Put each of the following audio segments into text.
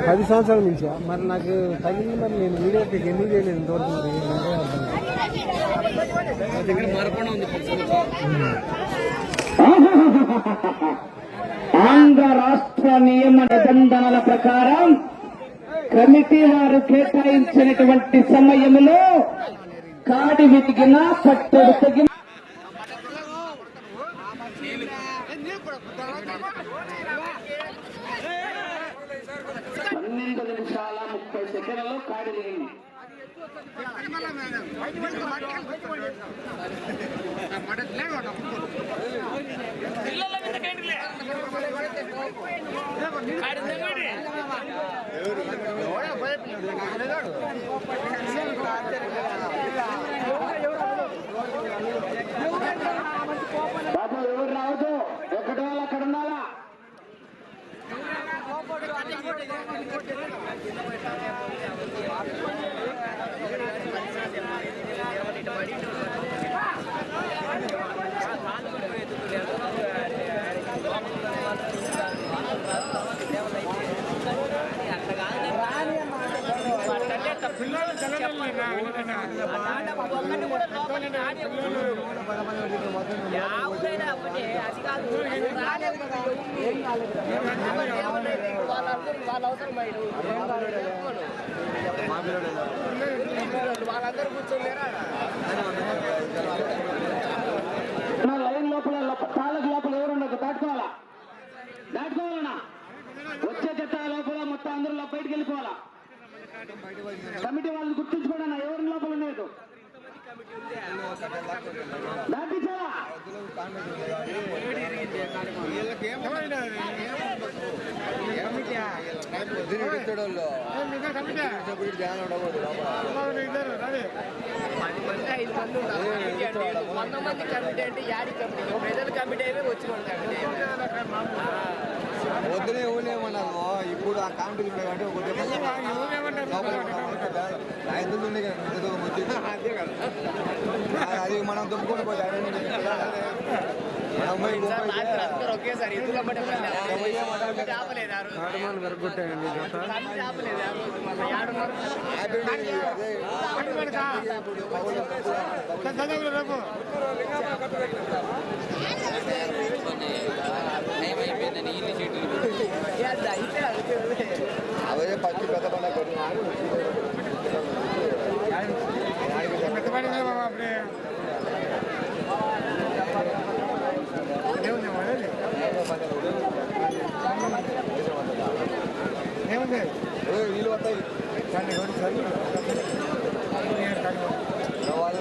పది సంవత్సరాల నుంచి. మరి నాకు తగిలింది మరి నేను వీడియో పిక్ ఎందుకు చేయలేదు ఇంతవరకు మరి? ఆంధ్ర రాష్ట్ర నియమ నిబంధనల ప్రకారం కమిటీ వారు కేటాయించినటువంటి సమయంలో కాడి వెతికిన కట్టడు తగిన పన్నెండు నిమిషాల ముప్పై సెకండ్లలో కాడి దిగింది బాబు ఎవరు రావద్దు ఎక్కడి వాళ్ళు అక్కడ ఉండాలా యావుడైనా ఒకటే అది కాదు. వాళ్ళ అవసరం బయట వాళ్ళందరూ కూర్చోలేరా నా లైన్ లోపల లోప- తాళ్ళకు లోపల ఎవరు దాటుకోవాలా? దాటుకోవాలనా వచ్చే జత లోపల మొత్తం అందరూ బయటకు వెళ్ళిపోవాలా? కమిటీ వాళ్ళు గుర్తుంచుకోండి ఎవరి లోపల ఉండేది? దాటించాలా పది మంది ఐదు మంది ఉన్నారు. కమిటీ అంటే వంద మంది కమిటీ అంటే యాడి కమిటీ ప్రజల కమిటీ అయితే వచ్చి ఇప్పుడు ఆ కాంపిటీ అంటే అది మనం దుమ్ముకొని పోతే మనం పోయి సార్ రాత్రి అందరూ ఒకేసారి మళ్ళీ ఏడున్నర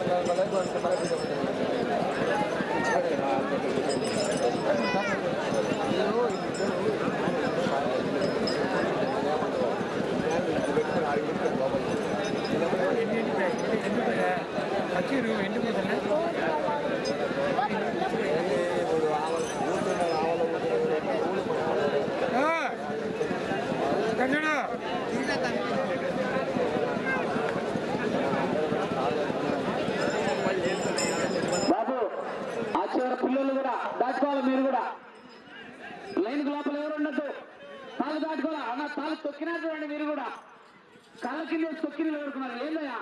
ఏందా, ఇక్కడ అడుగుతుంది. అవే పచ్చి పెద్ద లైన్ లోపల ఎవరు ఉండద్దు? తాళ్ళు దాటుకోవాలా అన్న తాలు తొక్కినా చూడండి మీరు కూడా. కాళ్ళ కింద తొక్కిన ఎవరుకున్నారు? ఏందయ్యా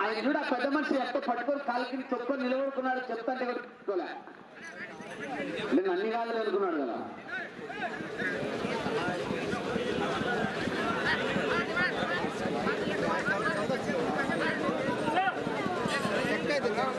ఆయన చూడ పెద్ద మనిషి ఎట్ట పట్టుకొని కాళ్ళ కింద నిలబడుకున్నాడు చెప్తాంటే కూడా నేను అన్ని కాదు అనుకున్నాడు కదా. Liga.